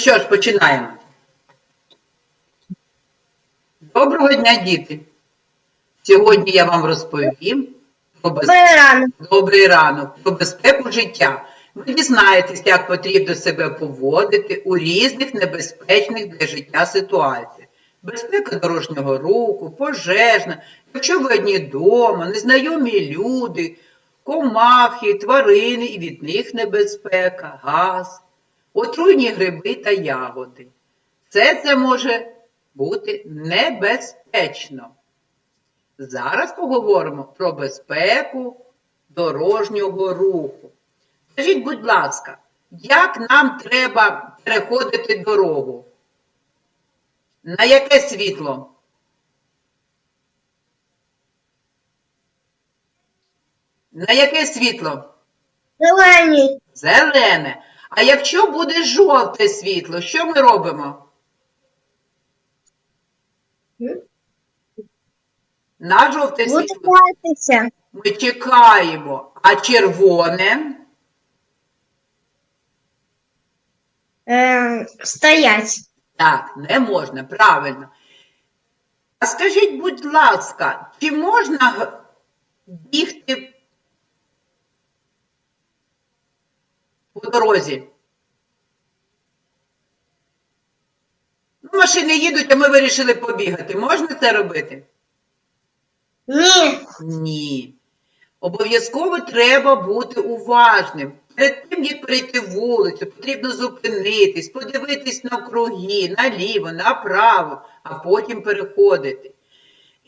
що ж, починаємо. Доброго дня, діти! Сьогодні я вам розповім про безпеку. Добрий ранок. Добрий ранок про безпеку життя. Ви дізнаєтесь, як потрібно себе поводити у різних небезпечних для життя ситуаціях. Безпека дорожнього руху, пожежна, якщо ви одні вдома, незнайомі люди, комахи, тварини і від них небезпека, газ, отруйні гриби та ягоди. Все це може бути небезпечно. Зараз поговоримо про безпеку дорожнього руху. Скажіть, будь ласка, як нам треба переходити дорогу? На яке світло? На яке світло? Зелені. Зелене. А якщо буде жовте світло, що ми робимо? На жовте світло ми чекаємо, а червоне Е, стоять. так, не можна, правильно. А скажіть, будь ласка, чи можна бігти по дорозі? Ну, машини їдуть, а ми вирішили побігати. Можна це робити? Ні. Ні. Обов'язково треба бути уважним. Перед тим, як перейти вулицю, потрібно зупинитись, подивитись навкруги, наліво, направо, а потім переходити.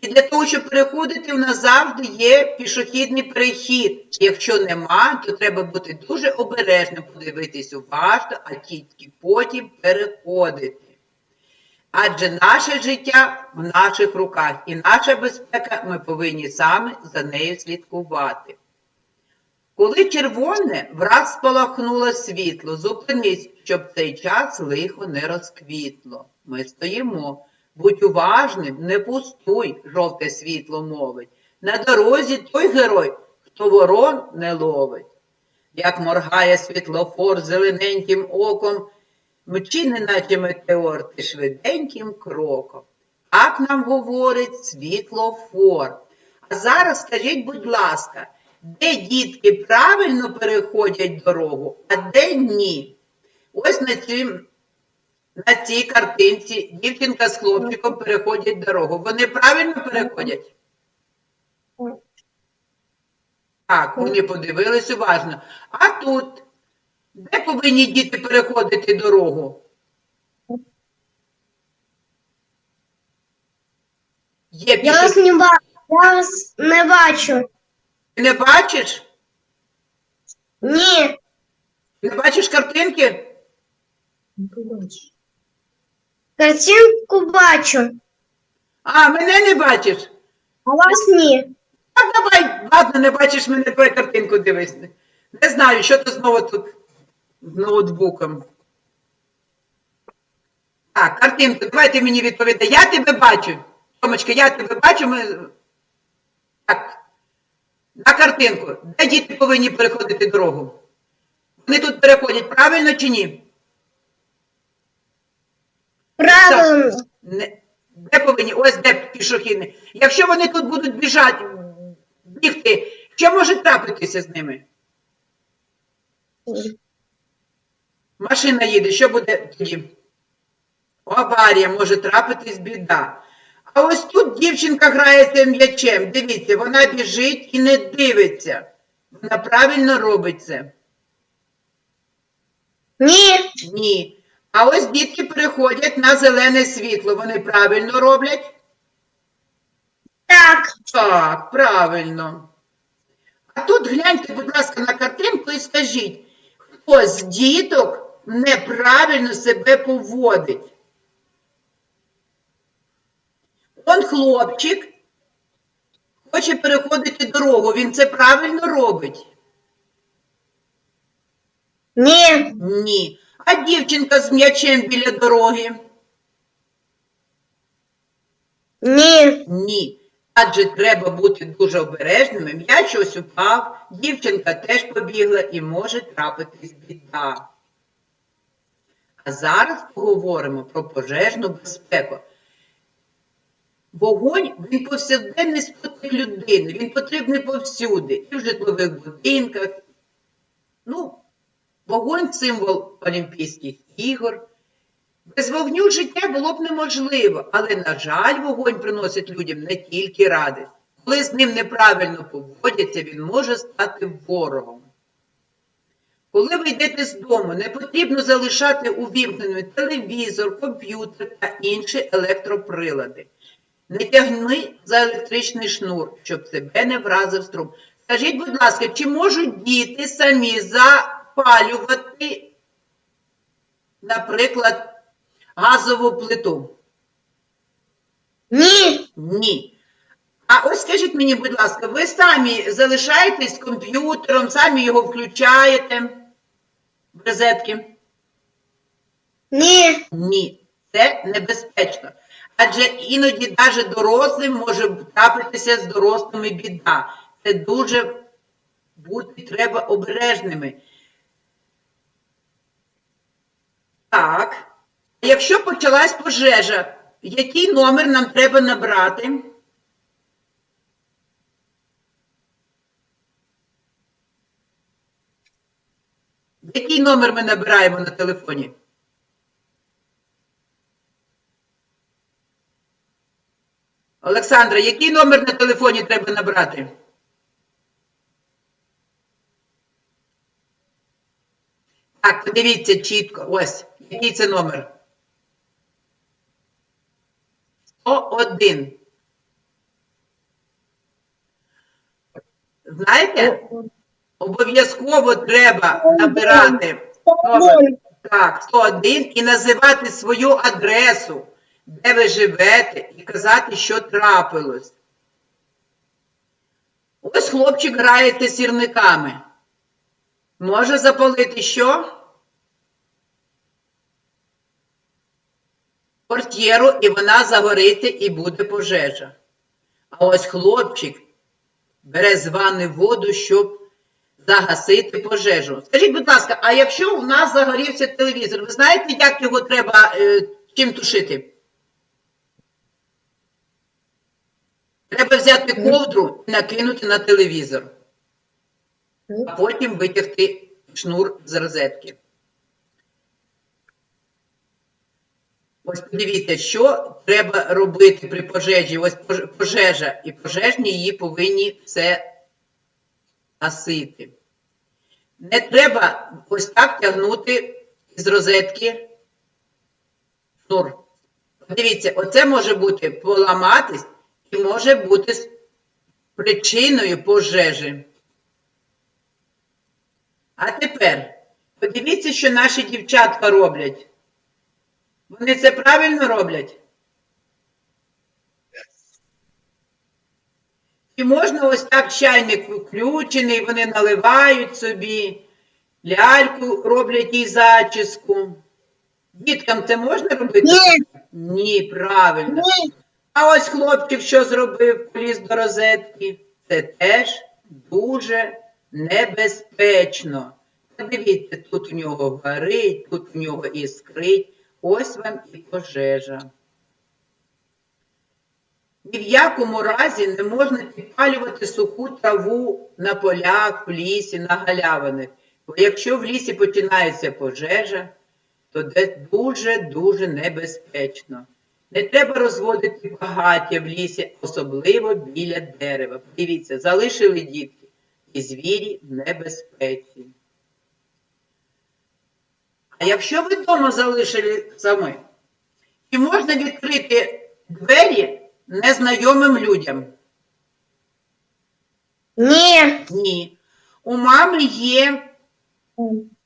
І для того, щоб переходити, у нас завжди є пішохідний перехід. Якщо нема, то треба бути дуже обережним, подивитись уважно, а тільки потім переходити. Адже наше життя в наших руках і наша безпека, ми повинні саме за нею слідкувати. Коли червоне враз спалахнуло світло, зупинись, щоб цей час лихо не розквітло. Ми стоїмо. Будь уважним, не пустуй, жовте світло мовить. На дорозі той герой, хто ворон не ловить. Як моргає світлофор зелененьким оком, Мчи, неначе метеор, ти швиденьким кроком. Так нам говорить світлофор. А зараз скажіть, будь ласка, де дітки правильно переходять дорогу, а де ні? Ось на цій, на цій картинці дівчинка з хлопчиком переходять дорогу. Вони правильно переходять? Так, вони подивились уважно. А тут де повинні діти переходити дорогу? Є Я вас не бачу. Я вас не бачу. Ти не бачиш? Ні. Не бачиш картинки? Картинку бачу. А, мене не бачиш? А вас ні. Так, давай, ладно, не бачиш мене, твою картинку дивись. Не знаю, що ти знову тут з ноутбуком. Так, картинку, давай ти мені відповідай. Я тебе бачу. Томочка, я тебе бачу. Ми... Так. На картинку. Де діти повинні переходити дорогу? Вони тут переходять правильно чи ні? Правильно. Не, де повинні? Ось де пішохідні. Якщо вони тут будуть біжати, бігти, що може трапитися з ними? Машина їде, що буде тоді? Аварія може трапитись біда. А ось тут дівчинка грається м'ячем. Дивіться, вона біжить і не дивиться. Вона правильно робить це? Ні. Ні. А ось дітки переходять на зелене світло. Вони правильно роблять? Так. Так, правильно. А тут гляньте, будь ласка, на картинку і скажіть, хто з діток неправильно себе поводить? Он хлопчик хоче переходити дорогу. Він це правильно робить? Ні. Ні. А дівчинка з м'ячем біля дороги? Ні. Ні. Адже треба бути дуже обережними. М'яч ось упав, дівчинка теж побігла і може трапитись біда. А зараз поговоримо про пожежну безпеку. Вогонь він повсякденний спутник людини, він потрібний повсюди, і в житлових будинках. Ну, вогонь символ Олімпійських ігор. Без вогню життя було б неможливо, але, на жаль, вогонь приносить людям не тільки радість. Коли з ним неправильно поводяться, він може стати ворогом. Коли ви йдете з дому, не потрібно залишати увімкненим телевізор, комп'ютер та інші електроприлади. Не тягни за електричний шнур, щоб себе не вразив струм. Скажіть, будь ласка, чи можуть діти самі запалювати, наприклад, газову плиту? Ні. Ні. А ось скажіть мені, будь ласка, ви самі залишаєтесь з комп'ютером, самі його включаєте в розетки? Ні. Ні, це небезпечно. Адже іноді навіть дорослим може трапитися з дорослими біда. Це дуже бути треба обережними. Так. Якщо почалась пожежа, який номер нам треба набрати? Який номер ми набираємо на телефоні? Олександра, який номер на телефоні треба набрати? Так, подивіться чітко. Ось, який це номер? 101. Знаєте, обов'язково треба набирати номер. Так, 101 і називати свою адресу, де ви живете, і казати, що трапилось. Ось хлопчик грається сірниками. Може запалити що? Портьєру, і вона загориться, і буде пожежа. А ось хлопчик бере з ванни воду, щоб загасити пожежу. Скажіть, будь ласка, а якщо у нас загорівся телевізор, ви знаєте, як його треба е, чим тушити? Треба взяти ковдру і накинути на телевізор, а потім витягти шнур з розетки. Ось подивіться, що треба робити при пожежі. Ось пожежа, і пожежні її повинні все гасити. Не треба ось так тягнути з розетки шнур. Подивіться, оце може бути поламатись і може бути причиною пожежі. А тепер подивіться, що наші дівчатка роблять. Вони це правильно роблять? Чи можна ось так чайник включений, вони наливають собі, ляльку роблять їй зачіску. Діткам це можна робити? Ні. Ні, правильно. Ні. А ось хлопчик, що зробив, поліз до розетки, це теж дуже небезпечно. Подивіться, тут у нього горить, тут у нього іскрить. Ось вам і пожежа. Ні в якому разі не можна підпалювати суху траву на полях, в лісі, на галявинах. Бо якщо в лісі починається пожежа, то це дуже-дуже небезпечно. Не треба розводити багаття в лісі, особливо біля дерева. Дивіться, залишили дітки, і звірі в небезпеці. А якщо ви вдома залишили самі, чи можна відкрити двері незнайомим людям? Ні. Ні. У мами є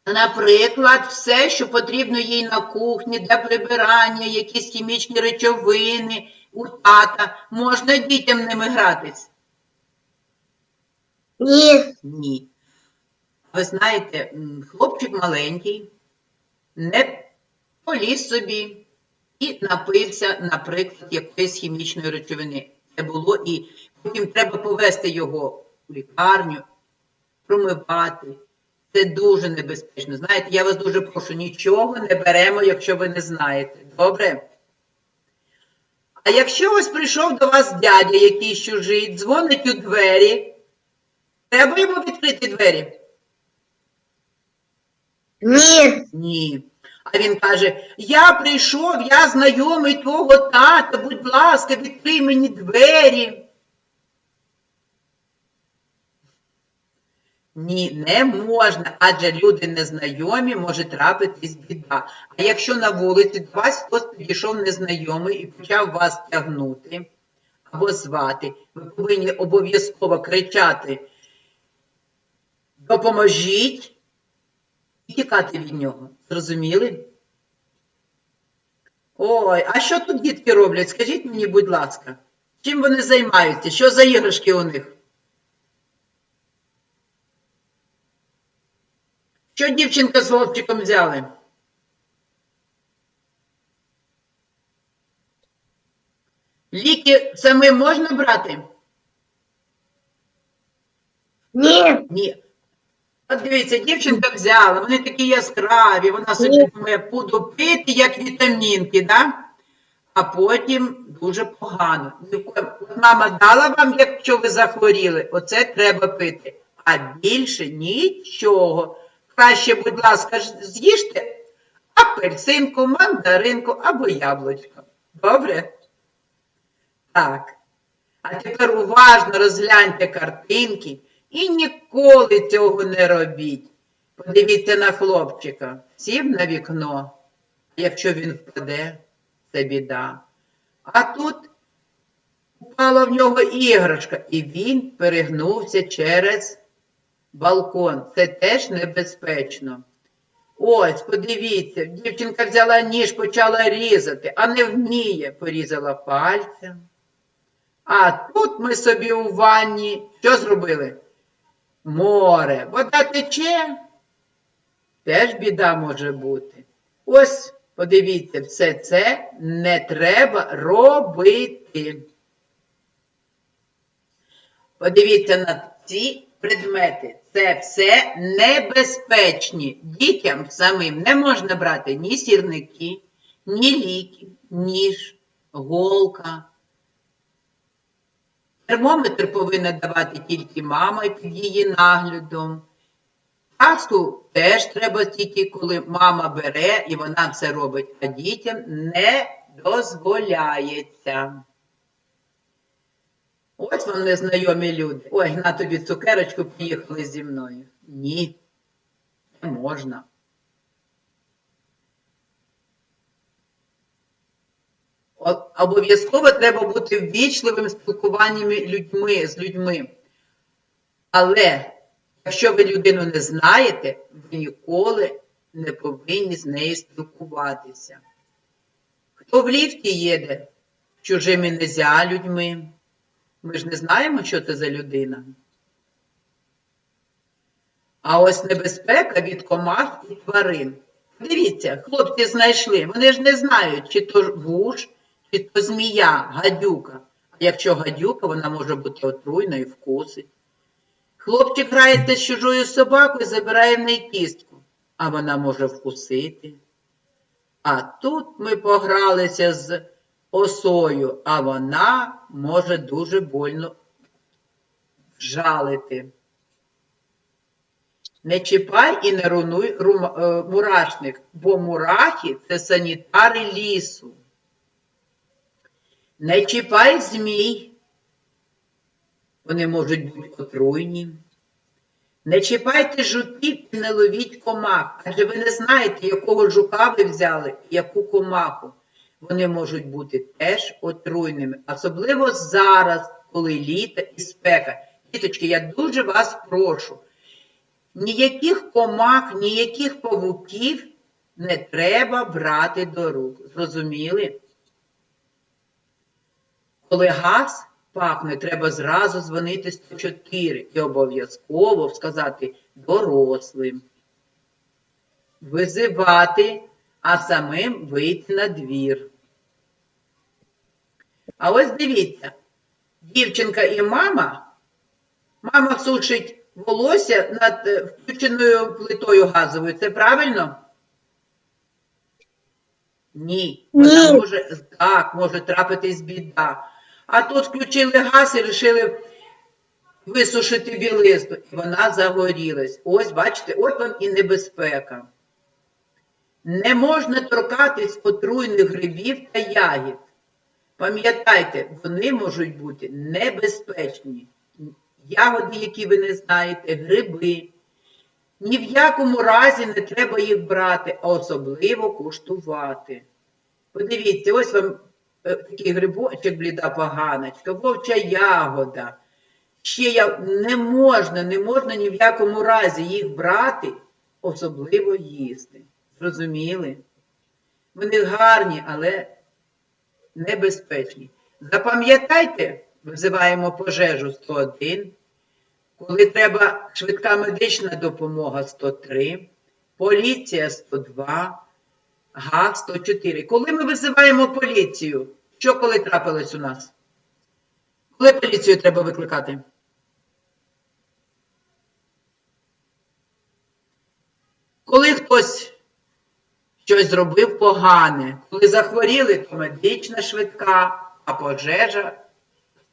Наприклад, все, що потрібно їй на кухні для прибирання, якісь хімічні речовини у тата. Можна дітям ними гратись? Ні. Ні. Ви знаєте, хлопчик маленький, не поліз собі і напився, наприклад, якоїсь хімічної речовини. Це було і потім треба повести його в лікарню, промивати. Це дуже небезпечно. Знаєте, я вас дуже прошу, нічого не беремо, якщо ви не знаєте. Добре? А якщо ось прийшов до вас дядя, якийсь чужий, дзвонить у двері, треба йому відкрити двері? Ні. Ні. А він каже: Я прийшов, я знайомий твого тата, будь ласка, відкрий мені двері. Ні, не можна, адже люди незнайомі, може трапитись біда. А якщо на вулиці до вас хтось підійшов незнайомий і почав вас тягнути або звати, ви повинні обов'язково кричати Допоможіть і тікати від нього. Зрозуміли? Ой, а що тут дітки роблять? Скажіть мені, будь ласка, чим вони займаються? Що за іграшки у них? Що дівчинка з хлопчиком взяли? Ліки самим можна брати? Ні. Ні. От дивіться, дівчинка взяла, вони такі яскраві, вона собі думає, буду пити, як вітамінки, да? а потім дуже погано. От Мама дала вам, якщо ви захворіли, оце треба пити. А більше нічого. Краще, будь ласка, з'їжте апельсинку, мандаринку або яблучко. Добре? Так. А тепер уважно розгляньте картинки і ніколи цього не робіть. Подивіться на хлопчика, сів на вікно, якщо він впаде, це біда. А тут упала в нього іграшка, і він перегнувся через балкон. Це теж небезпечно. Ось, подивіться, дівчинка взяла ніж, почала різати, а не вміє, порізала пальцем. А тут ми собі у ванні що зробили? Море, вода тече. Теж біда може бути. Ось, подивіться, все це не треба робити. Подивіться на ці предмети. Це все небезпечні. Дітям самим не можна брати ні сірники, ні ліки, ніж, голка. Термометр повинна давати тільки мама під її наглядом. Паску теж треба тільки, коли мама бере і вона все робить, а дітям не дозволяється. Ось вам незнайомі люди. Ой, на тобі цукерочку приїхали зі мною. Ні, не можна. Обов'язково треба бути ввічливим спілкуванням людьми, з людьми. Але якщо ви людину не знаєте, ви ніколи не повинні з нею спілкуватися. Хто в ліфті їде чужими нельзя людьми? Ми ж не знаємо, що це за людина. А ось небезпека від комах і тварин. Дивіться, хлопці знайшли, вони ж не знають, чи то вуж, чи то змія, гадюка. А якщо гадюка, вона може бути отруйною і вкусить. Хлопчик грається з чужою собакою, забирає в неї кістку, а вона може вкусити. А тут ми погралися з осою, а вона може дуже больно жалити. Не чіпай і не руйнуй е, мурашник, бо мурахи це санітари лісу. Не чіпай змій, вони можуть бути отруйні. Не чіпайте жуків і не ловіть комах, адже ви не знаєте, якого жука ви взяли і яку комаху. Вони можуть бути теж отруйними, особливо зараз, коли літо і спека. Діточки, я дуже вас прошу, ніяких комах, ніяких павуків не треба брати до рук. Зрозуміли? Коли газ пахне, треба зразу дзвонити 104 і обов'язково сказати дорослим, визивати, а самим вийти на двір. А ось дивіться, дівчинка і мама, мама сушить волосся над е, включеною плитою газовою. Це правильно? Ні. Вона Ні. може, так, може трапитись біда. А тут включили газ і вирішили висушити білизну, і вона загорілась. Ось, бачите, от вам і небезпека. Не можна торкатись отруйних грибів та ягід. Пам'ятайте, вони можуть бути небезпечні. Ягоди, які ви не знаєте, гриби. Ні в якому разі не треба їх брати, а особливо куштувати. Подивіться, ось вам такий грибочок, бліда поганочка, вовча ягода. Ще я не можна, не можна ні в якому разі їх брати, особливо їсти. Зрозуміли? Вони гарні, але небезпечні. Запам'ятайте, визиваємо пожежу 101, коли треба швидка медична допомога 103, поліція 102, ГАЗ 104. Коли ми визиваємо поліцію, що коли трапилось у нас? Коли поліцію треба викликати? Коли хтось щось зробив погане, коли захворіли, то медична швидка, а пожежа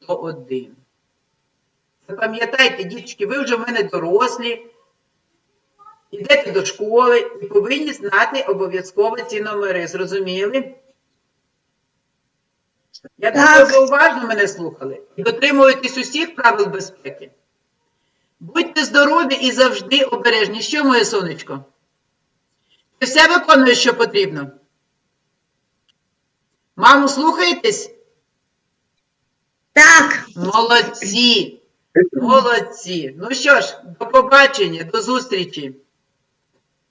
101. Запам'ятайте, діточки, ви вже в мене дорослі, йдете до школи і повинні знати обов'язково ці номери. Зрозуміли? Я Так. думаю, ви уважно мене слухали і дотримуєтесь усіх правил безпеки. Будьте здорові і завжди обережні. Що, моє сонечко? Ти все виконуєш, що потрібно? Маму слухаєтесь? Так. Молодці! Молодці! Ну що ж, до побачення, до зустрічі!